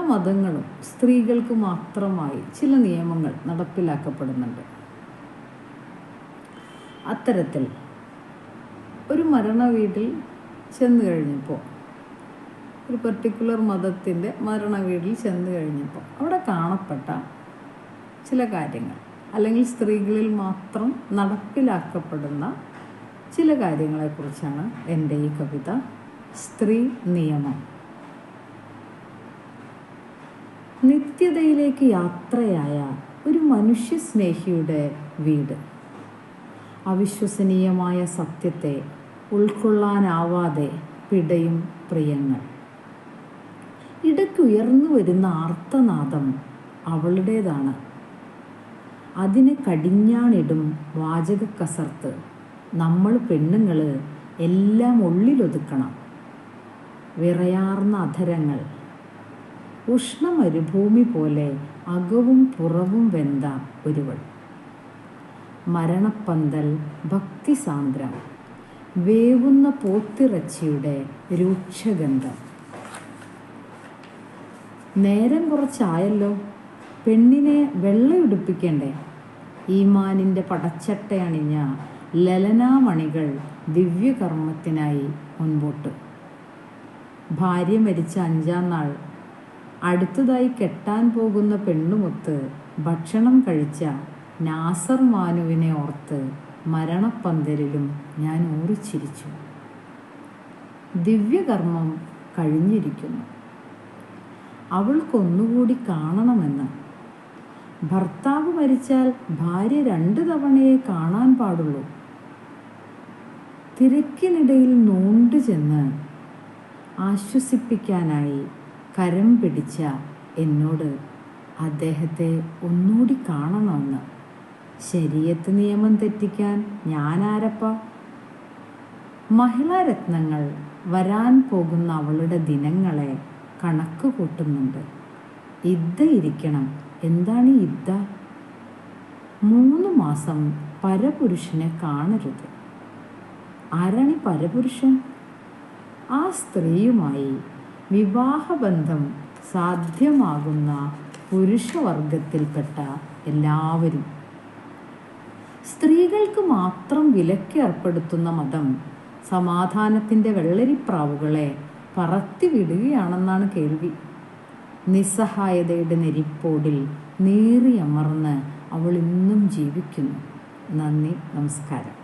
മതങ്ങളും സ്ത്രീകൾക്ക് മാത്രമായി ചില നിയമങ്ങൾ നടപ്പിലാക്കപ്പെടുന്നുണ്ട്. അത്തരത്തിൽ ഒരു മരണ വീട്ടിൽ ചെന്ന് കഴിഞ്ഞപ്പോൾ ഒരു പെർട്ടിക്കുലർ മതത്തിന്റെ മരണ വീട്ടിൽ ചെന്ന് കഴിഞ്ഞപ്പോൾ അവിടെ കാണപ്പെട്ട ചില കാര്യങ്ങൾ അല്ലെങ്കിൽ സ്ത്രീകളിൽ മാത്രം നടപ്പിലാക്കപ്പെടുന്ന ചില കാര്യങ്ങളെക്കുറിച്ചാണ് എന്റെ ഈ കവിത സ്ത്രീ നിയമം. നിത്യതയിലേക്ക് യാത്രയായ ഒരു മനുഷ്യസ്നേഹിയുടെ വീട്. അവിശ്വസനീയമായ സത്യത്തെ ഉൾക്കൊള്ളാനാവാതെ പിടയും പ്രിയങ്ങൾ. ഇടയ്ക്കുയർന്നു വരുന്ന ആർത്തനാദം അവളുടേതാണ്. അതിനെ കടിഞ്ഞാണിടും വാചക കസർത്ത് നമ്മൾ പെണ്ണുങ്ങൾ എല്ലാം ഉള്ളിലൊതുക്കണം. വിറയാർന്ന അധരങ്ങൾ ഉഷ്ണമരുഭൂമി പോലെ അകവും പുറവും വെന്ത ഒരുവൾ. മരണപ്പന്തൽ ഭക്തിസാന്ദ്രം. വേവുന്ന പോത്തിറച്ചിയുടെ രൂക്ഷഗന്ധം. നേരം കുറച്ചായല്ലോ. പെണ്ണിനെ വെള്ളയുടുപ്പിക്കണ്ടേ? ഈമാനിന്റെ പടച്ചട്ടയണിഞ്ഞ ലലനാമണികൾ ദിവ്യകർമ്മത്തിനായി മുൻപോട്ട്. ഭാര്യ മരിച്ച അഞ്ചാം നാൾ അടുത്തതായി കെട്ടാൻ പോകുന്ന പെണ്ണുമൊത്ത് ഭക്ഷണം കഴിച്ച നാസർ മാനുവിനെ ഓർത്ത് മരണപ്പന്തലിലും ഞാൻ ഊറിച്ചിരിച്ചു. ദിവ്യകർമ്മം കഴിഞ്ഞിരിക്കുന്നു. അവൾക്കൊന്നുകൂടി കാണണമെന്ന്. ഭർത്താവ് മരിച്ചാൽ ഭാര്യ രണ്ട് തവണയെ കാണാൻ പാടുള്ളൂ. തിരക്കിനിടയിൽ നോണ്ടു ചെന്ന് ആശ്വസിപ്പിക്കാനായി കരം പിടിച്ച എന്നോട് അദ്ദേഹത്തെ ഒന്നുകൂടി കാണണമെന്ന്. ശരീരത്ത് നിയമം തെറ്റിക്കാൻ ഞാനാരപ്പ? മഹിളാരത്നങ്ങൾ വരാൻ പോകുന്ന അവളുടെ ദിനങ്ങളെ കണക്ക് കൂട്ടുന്നുണ്ട്. ഇദ്ദ ഇരിക്കണം. എന്താണ് ഇദ്ദ? മൂന്ന് മാസം പരപുരുഷനെ കാണരുത്. ആരാണ് പരപുരുഷൻ? ആ സ്ത്രീയുമായി വിവാഹബന്ധം സാധ്യമാകുന്ന പുരുഷവർഗത്തിൽപ്പെട്ട എല്ലാവരും. സ്ത്രീകൾക്ക് മാത്രം വിലക്ക് ഏർപ്പെടുത്തുന്ന മതം സമാധാനത്തിന്റെ വെള്ളരിപ്രാവുകളെ പറത്തിവിടുകയാണെന്നാണ് കേൾവി. നിസ്സഹായതയുടെ നെരിപ്പോടിൽ നീറിയമർന്ന് അവൾ ഇന്നും ജീവിക്കുന്നു. നന്ദി നമസ്കാരം.